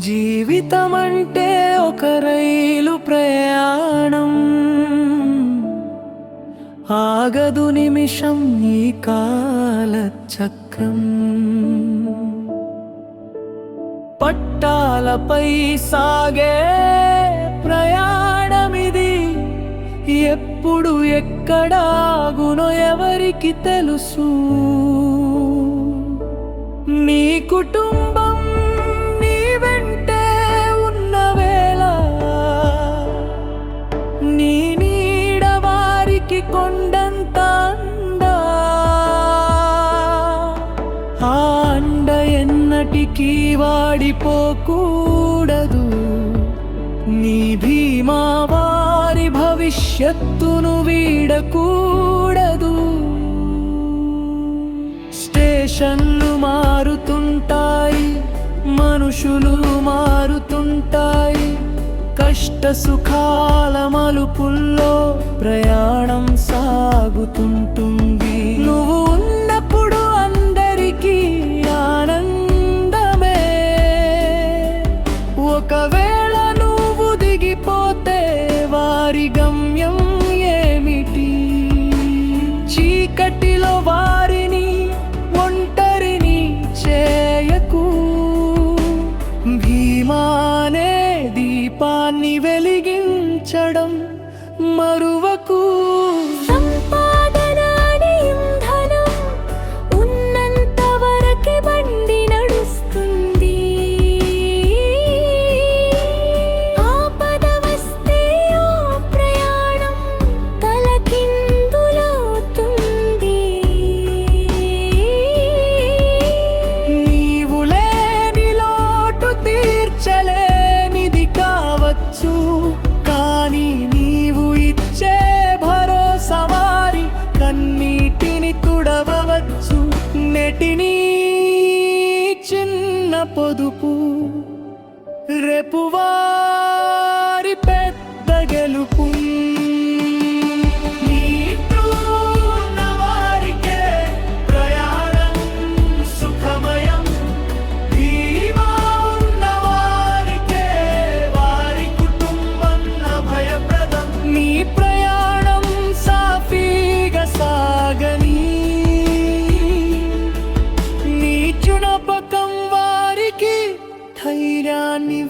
జీవితం అంటే ఒక రైలు ప్రయాణం. ఆగదు నిమిషం ఈ కాల చక్రం పట్టాలపై సాగే ప్రయాణమిది. ఎప్పుడు ఎక్కడాగునో ఎవరికి తెలుసు. నీ కుటుంబం కొండంత అందా ఆ అండ ఎన్నటికీ వాడిపోకూడదు. నీ భీమా వారి భవిష్యత్తును వీడకూడదు. స్టేషన్లు మారుతుంటాయి మనుషులు మారుతుంటాయి. కష్ట సుఖాల మలుపుల్లో ప్రయాణం సాగుతుంటుంది. నువ్వు ఉన్నప్పుడు అందరికీ ఆనందమే. ఒకవేళ నువ్వు దిగిపోతే వారి గమ్యం ఏమిటి? చీకటిలో వారి దీపాన్ని వెలిగించడం మరువకు కావచ్చు కానీ నీవు ఇచ్చే భరోసా వారి కన్నీటిని తుడవవచ్చు. నెటిని చిన్న పొదుపు రేపు వారి حيران